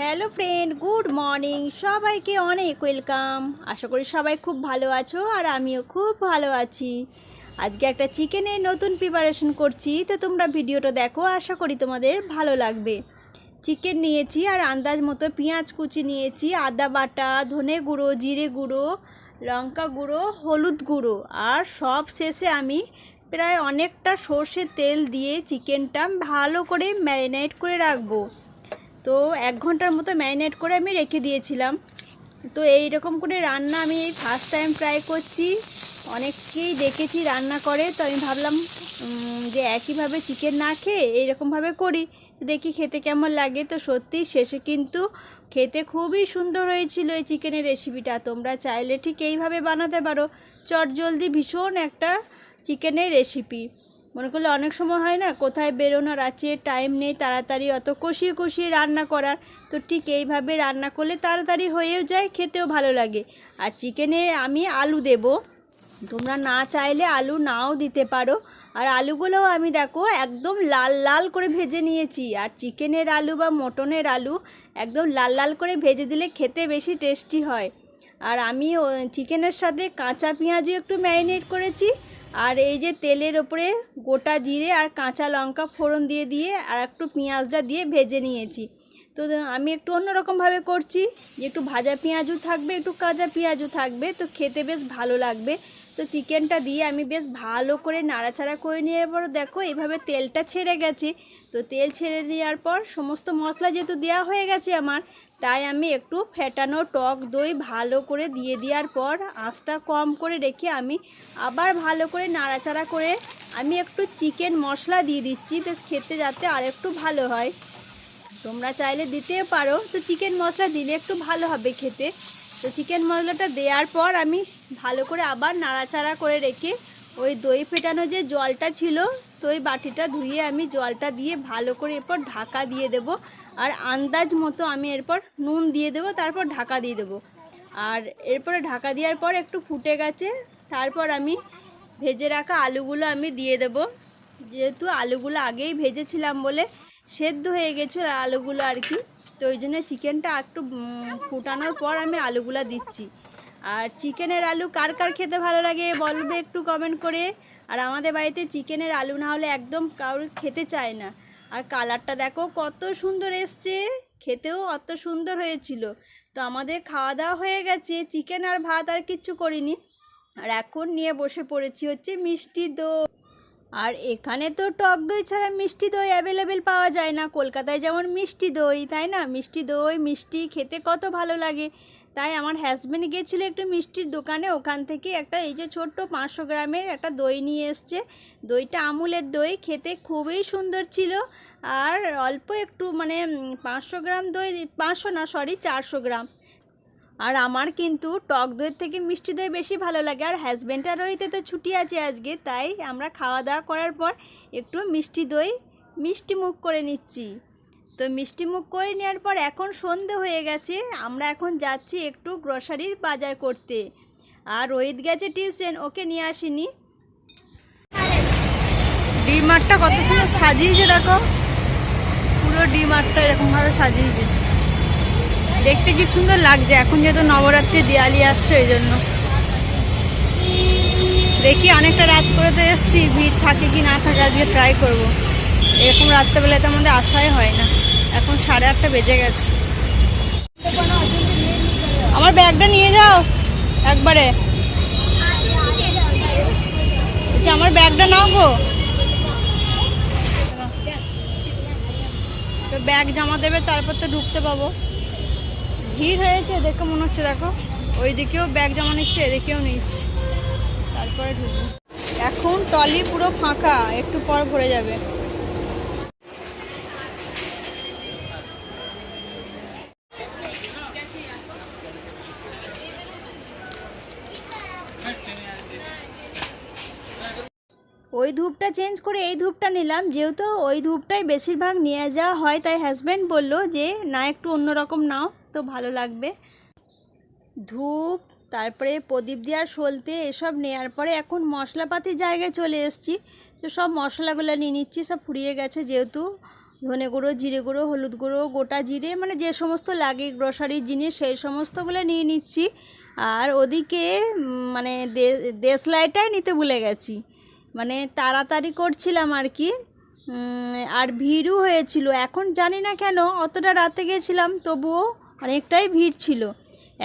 Hello friend, good morning. সবাইকে অনেক welcome. আশা করি সবাই খুব ভালো আছো আর আমিও খুব ভালো আছি। আজকে একটা চিকেনের নতুন প্রিপারেশন করছি। তো তোমরা ভিডিওটা দেখো, আশা করি তোমাদের ভালো লাগবে। চিকেন নিয়েছি আর আন্দাজ মতো পেঁয়াজ কুচি নিয়েছি, আদা বাটা, ধনে গুঁড়ো, জিরে গুঁড়ো, লঙ্কা গুঁড়ো, হলুদ গুঁড়ো। আর সব শেষে আমি প্রায় অনেকটা সর্ষের তেল দিয়ে চিকেনটা ভালো করে ম্যারিনেট করে রাখব। তো এক ঘণ্টার মতো ম্যারিনেট করে আমি রেখে দিয়েছিলাম। তো এই রকম করে রান্না আমি এই ফার্স্ট টাইম ট্রাই করছি। অনেককেই দেখেছি রান্না করে, তো আমি ভাবলাম যে একইভাবে চিকেন না খেয়ে এইরকমভাবে করি। দেখি খেতে কেমন লাগে। তো সত্যি শেষে কিন্তু খেতে খুবই সুন্দর হয়েছিল এই চিকেনের রেসিপিটা তোমরা চাইলে ঠিক এইভাবে বানাতে পারো। চট জলদি ভীষণ একটা চিকেনের রেসিপি মনে করলে অনেক সময় হয় না, কোথায় বেরোনোর আছে টাইম নেই, তাড়াতাড়ি, অত কষিয়ে কষিয়ে রান্না করার। তো ঠিক এইভাবে রান্না করলে তাড়াতাড়ি হয়েও যায়, খেতেও ভালো লাগে। আর চিকেনে আমি আলু দেব। তোমরা না চাইলে আলু নাও দিতে পারো। আর আলুগুলোও আমি দেখো একদম লাল লাল করে ভেজে নিয়েছি। আর চিকেনের আলু বা মটনের আলু একদম লাল লাল করে ভেজে দিলে খেতে বেশি টেস্টি হয়। আর আমি চিকেনের সাথে কাঁচা পেঁয়াজও একটু ম্যারিনেট করেছি। আর এই যে তেলের ওপরে গোটা জিরে আর কাঁচা লঙ্কা ফোড়ন দিয়ে দিয়ে আর একটু পেঁয়াজটা দিয়ে ভেজে নিয়েছি। তো আমি একটু অন্যরকমভাবে করছি। যে একটু ভাজা পেঁয়াজও থাকবে, একটু কাঁচা পেঁয়াজও থাকবে। তো খেতে বেশ ভালো লাগবে। তো চিকেনটা দিয়ে আমি বেশ ভালো করে নাড়াচাড়া করে নেওয়ার পর দেখো এভাবে তেলটা ছেড়ে গেছে। তো তেল ছেড়ে নেওয়ার পর সমস্ত মশলা যেহেতু দেওয়া হয়ে গেছে আমার, তাই আমি একটু ফেটানো টক দই ভালো করে দিয়ে দেওয়ার পর আঁচটা কম করে রেখে আমি আবার ভালো করে নাড়াচাড়া করে আমি একটু চিকেন মশলা দিয়ে দিচ্ছি, বেশ খেতে যাতে আর একটু ভালো হয়। তোমরা চাইলে দিতেও পারো। তো চিকেন মশলা দিলে একটু ভালো হবে খেতে। তো চিকেন মশলাটা দেওয়ার পর আমি ভালো করে আবার নাড়াচাড়া করে রেখে ওই দই ফেটানো যে জলটা ছিল, তো ওই বাটিটা ধুয়ে আমি জলটা দিয়ে ভালো করে এরপর ঢাকা দিয়ে দেব। আর আন্দাজ মতো আমি এরপর নুন দিয়ে দেবো, তারপর ঢাকা দিয়ে দেবো। আর এরপরে ঢাকা দেওয়ার পর একটু ফুটে গেছে, তারপর আমি ভেজে রাখা আলুগুলো আমি দিয়ে দেবো। যেহেতু আলুগুলো আগেই ভেজেছিলাম বলে সেদ্ধ হয়ে গেছিল আলুগুলো আর কি, তো ওই জন্য চিকেনটা একটু ফুটানোর পর আমি আলুগুলো দিচ্ছি। আর চিকেনের আলু কার কার খেতে ভালো লাগে বলবে একটু কমেন্ট করে। আর আমাদের বাড়িতে চিকেনের আলু না হলে একদম কারোর খেতে চায় না। আর কালারটা দেখো কত সুন্দর এসছে, খেতেও অত সুন্দর হয়েছিল। তো আমাদের খাওয়া দাওয়া হয়ে গেছে, চিকেন আর ভাত আর কিচ্ছু করিনি। আর এখন নিয়ে বসে পড়েছি হচ্ছে মিষ্টি দই। আর এখানে তো টক দই ছাড়া মিষ্টি দই অ্যাভেলেবেল পাওয়া যায় না। কলকাতায় যেমন মিষ্টি দই, তাই না? মিষ্টি দই, মিষ্টি খেতে কত ভালো লাগে। তাই আমার হাজব্যান্ড গিয়েছিল একটু মিষ্টির দোকানে, ওখান থেকে একটা এই যে ছোট্ট পাঁচশো গ্রামের একটা দই নিয়ে এসছে। দইটা আমুলের দই, খেতে খুবই সুন্দর ছিল। আর অল্প একটু মানে পাঁচশো গ্রাম দই, পাঁচশো না সরি চারশো গ্রাম। আর আমার কিন্তু টক দইয়ের থেকে মিষ্টি দই বেশি ভালো লাগে। আর হাজব্যান্ডটার রইতে তো ছুটি আছে আজকে, তাই আমরা খাওয়া দাওয়া করার পর একটু মিষ্টি দই, মিষ্টি মুখ করে নিচ্ছি। তো মিষ্টি মুখ করে নেওয়ার পর এখন সন্ধে হয়ে গেছে। আমরা এখন যাচ্ছি একটু গ্রসারির বাজার করতে। আর রোহিত গেছে টিউশন, ওকে নিয়ে আসিনি। ডিমার্টটা কত সুন্দর সাজিয়েছে, দেখো। পুরো ডিমার্টটা এরকমভাবে সাজিয়েছে। দেখতে কি সুন্দর লাগছে, এখন যেহেতু নবরাত্রি দিয়ালি আসছে, ওই জন্য। দেখি অনেকটা রাত করে তো এসছি, ভিড় থাকে কি না থাকে, আজকে ট্রাই করব। এরকম রাত্রেবেলায় তো আমাদের আশাই হয় না। এখন সাড়ে আটটা বেজে গেছে। আমার ব্যাগটা নিয়ে যাও, একবারে। আচ্ছা আমার ব্যাগটা নাও গো। তো ব্যাগ জমা দেবে, তারপর তো ঢুকতে পাবো। ভিড় হয়েছে দেখে মনে হচ্ছে, দেখো। ওই দিকেও ব্যাগ জমা নিচ্ছে, এদিকেও নিচ্ছে। তারপরে ঢুকবো। এখন টলি পুরো ফাঁকা, একটু পর ভরে যাবে। ওই ধূপটা চেঞ্জ করে এই ধূপটা নিলাম। যেহেতু ওই ধূপটাই বেশিরভাগ নিয়ে যাওয়া হয়, তাই হাজব্যান্ড বলল যে, না, একটু অন্যরকম নাও, তো ভালো লাগবে। ধূপ, তারপরে প্রদীপ দেওয়ার সলতে এসব নেওয়ার পরে এখন মশলাপাতির জায়গায় চলে এসেছি। তো সব মশলাগুলো নিয়ে নিচ্ছি, সব ফুরিয়ে গেছে যেহেতু। ধনে গুঁড়ো, জিরে গুঁড়ো, হলুদ গুঁড়ো, গোটা জিরে মানে যে সমস্ত লাগে গ্রসারির জিনিস, সেই সমস্তগুলো নিয়ে নিচ্ছি। আর ওদিকে মানে দেশলাইটাই নিতে ভুলে গেছি। মানে তাড়াতাড়ি করছিলাম আর কি। আর ভিড়ও হয়েছিল। এখন জানি না কেন, অতটা রাতে গেছিলাম, তবুও অনেকটাই ভিড় ছিল।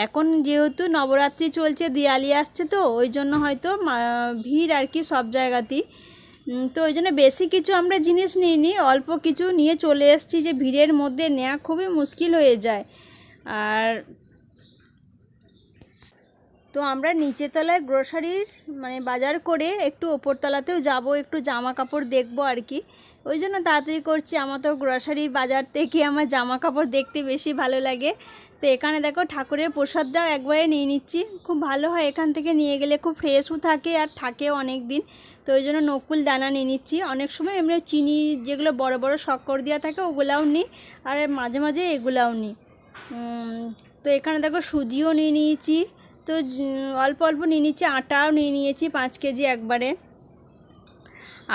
এখন যেহেতু নবরাত্রি চলছে, দিয়ালি আসছে তো, ওই জন্য হয়তো ভিড় আর কি সব জায়গাতেই। তো ওই জন্য বেশি কিছু আমরা জিনিস নিইনি, অল্প কিছু নিয়ে চলে এসেছি যে ভিড়ের মধ্যে নেওয়া খুবই মুশকিল হয়ে যায়। আর তো আমরা নিচের তলায় গ্রোসারির মানে বাজার করে একটু ওপরতলাতেও যাব, একটু জামা কাপড় দেখব আর কি। ওই জন্য তাড়াতাড়ি করছি, আমার তো গ্রোসারির বাজার থেকে আমার জামা কাপড় দেখতে বেশি ভালো লাগে। তো এখানে দেখো ঠাকুরের প্রসাদটাও একবারে নিয়ে নিচ্ছি। খুব ভালো হয় এখান থেকে নিয়ে গেলে, খুব ফ্রেশও থাকে আর থাকে অনেক দিন তো ওই জন্য নকুল দানা নিয়ে নিচ্ছি। অনেক সময় এমনি চিনি যেগুলো বড় বড় শক্কর দেওয়া থাকে ওগুলাও নিই আর মাঝে মাঝে এগুলাও নিই। তো এখানে দেখো সুজিও নিয়ে নিয়েছি। তো অল্প অল্প নিয়ে নিচ্ছি, আটাও নিয়ে নিয়েছি পাঁচ কেজি একবারে।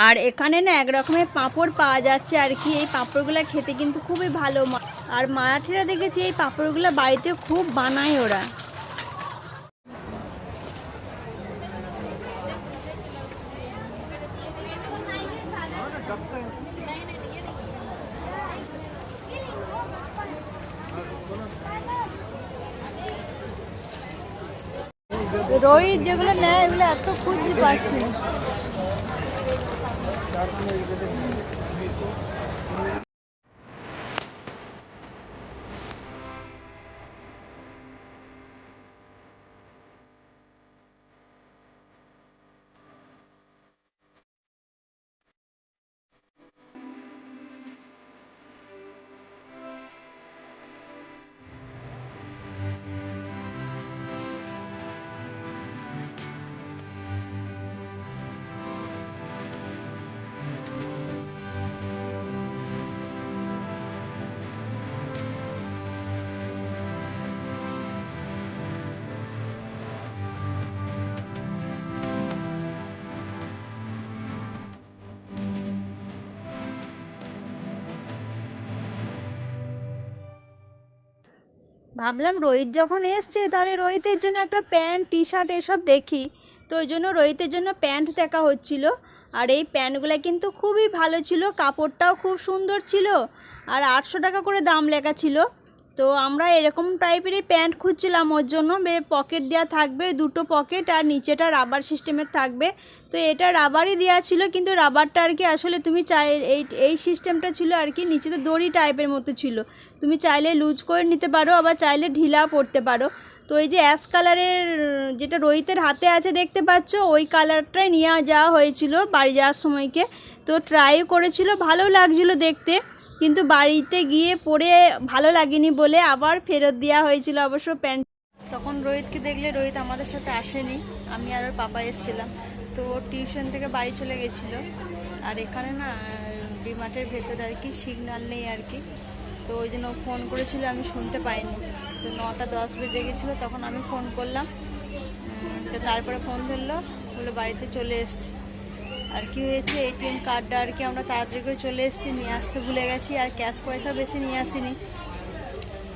আর এখানে না এক রকমের পাঁপড় পাওয়া যাচ্ছে আর কি, এই পাঁপড়গুলো খেতে কিন্তু খুবই ভালো আর মারাঠিরা দেখেছি এই পাঁপড়গুলো বাড়িতে খুব বানায় ওরা। রোহিত যেগুলো নেয় এগুলো এত খুঁজতে পাচ্ছি ভাবলাম রোহিত যখন এসছে, তাহলে রোহিতের জন্য একটা প্যান্ট টি শার্ট এসব দেখি। তো ওই জন্য রোহিতের জন্য প্যান্ট দেখা হচ্ছিল। আর এই প্যান্টগুলো কিন্তু খুবই ভালো ছিল, কাপড়টাও খুব সুন্দর ছিল। আর আটশো টাকা করে দাম লেখা ছিল। তো আমরা এরকম টাইপেরই প্যান্ট খুঁজছিলাম, ওর জন্য বে পকেট দেওয়া থাকবে, দুটো পকেট আর নিচেটা রাবার সিস্টেমের থাকবে। তো এটা রাবারই দেওয়া ছিল, কিন্তু রাবারটা আর কি আসলে তুমি চাই, এই এই সিস্টেমটা ছিল আর কি নিচেতে দড়ি টাইপের মতো ছিল। তুমি চাইলে লুজ করে নিতে পারো, আবার চাইলে ঢিলা পড়তে পারো। তো এই যে অ্যাশ কালারের যেটা রোহিতের হাতে আছে দেখতে পাচ্ছ, ওই কালারটাই নিয়ে যাওয়া হয়েছিল বাড়ি যাওয়ার সময়কে। তো ট্রাই করেছিল ভালো লাগছিল দেখতে। কিন্তু বাড়িতে গিয়ে পরে ভালো লাগেনি বলে আবার ফেরত দেওয়া হয়েছিল অবশ্য প্যান্ট। তখন রোহিতকে দেখলে রোহিত আমাদের সাথে আসেনি। আমি আর ওর পাপা এসেছিলাম। তো টিউশন থেকে বাড়ি চলে গেছিল। আর এখানে না ডিমার্টের ভেতরে আর কি সিগন্যাল নেই আর কি। তো ওই জন্য ফোন করেছিল, আমি শুনতে পাইনি। তো নটা দশ বেজে গেছিল, তখন আমি ফোন করলাম। তো তারপরে ফোন ধরলো বলে বাড়িতে চলে এসছি। আর কি হয়েছে? এটিএম কার্ডটা আর কি আমরা তাড়াতাড়ি করে চলে এসেছি, নিয়ে আসতে ভুলে গেছি আর ক্যাশ পয়সা বেশি নিয়ে আসিনি।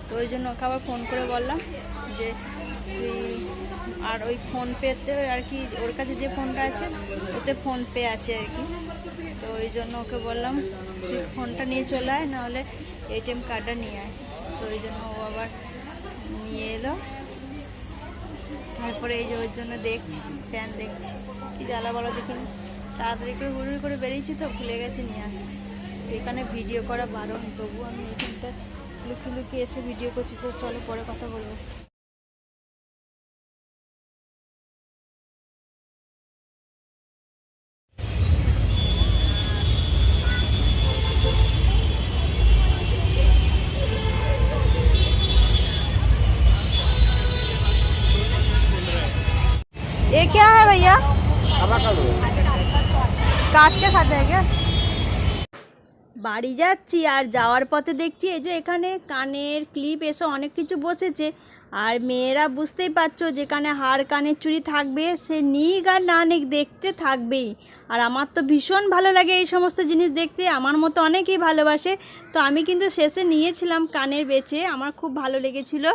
তো ওই জন্য ওকে আবার ফোন করে বললাম যে, তুই আর ওই ফোন পেতে আর কি ওর কাছে যে ফোনটা আছে, ওতে ফোন পে আছে আর কি। তো ওই জন্য ওকে বললাম, তুই ফোনটা নিয়ে চলে আয়, নাহলে এটিএম কার্ডটা নিয়ে আয়। তো ওই জন্য ও আবার নিয়ে এলো। তারপরে এই যে ওর জন্য দেখছি প্যান দেখছি। কি জ্বালা বলো দেখিনি। তাড়াতাড়ি করে হুড়ুড়ি করে বেরিয়েছি তো ভুলে গেছি নিয়ে আসতে। এখানে ভিডিও করা বারণ। তবু আমি এখানটা লুকিয়ে লুকি এসে ভিডিও করছি, তো চলো পরে কথা বলব। কাট কে খাতে हैं क्या বাড়ি যাচ্ছি আর যাওয়ার পথে দেখছি এই যে এখানে কানের ক্লিপ এসব অনেক কিছু বসেছে আর মেয়েরা বুঝতেই পারছো যেখানে হাড় কানের চুড়ি থাকবে সে নিক আর না নিক দেখতে থাকবেই আর আমার তো ভীষণ ভালো লাগে এই সমস্ত জিনিস দেখতে আমার মতো অনেকেই ভালোবাসে তো আমি কিন্তু শেষে নিয়েছিলাম কানের বেচে আমার খুব ভালো লেগেছিলো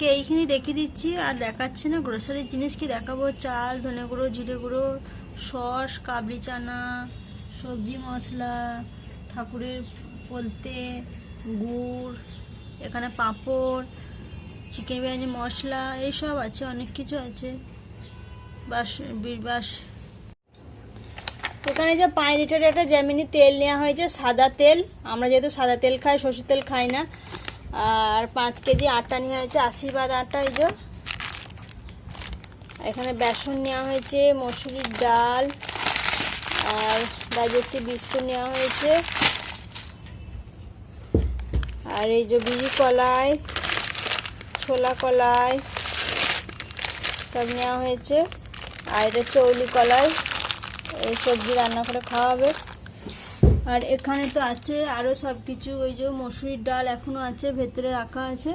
তোমাদেরকে এইখানেই দেখিয়ে দিচ্ছি, আর দেখাচ্ছি না গ্রোসারির জিনিস কি দেখাবো? চাল, ধনে গুঁড়ো, জিরে গুঁড়ো, সস, কাবলি চানা, সবজি মশলা, ঠাকুরের বলতে গুড়, এখানে পাঁপড় চিকেন বিরিয়ানি মশলা, এইসব আছে, অনেক কিছু আছে। বাস বাস। এখানে যে পাঁচ লিটারের একটা জ্যামিনি তেল নেওয়া হয়েছে, সাদা তেল। আমরা যেহেতু সাদা তেল খাই, সর্ষের তেল খাই না আর পাঁচ কেজি আটা নেওয়া হয়েছে, আশীর্বাদ আটা এই এখানে বেসন নেওয়া হয়েছে, মসুরির ডাল, আর ডাইজেস্টিভ বিস্কুট নেওয়া হয়েছে। আর এই যে বিজি কলাই, ছোলা কলাই, সব নেওয়া হয়েছে। আর এটা চৌলি কলাই, এই সবজি রান্না করে খাওয়া হবে আর এখানে তো আছে আরও সব কিছু ওই যে মসুরির ডাল এখনও আছে, ভেতরে রাখা আছে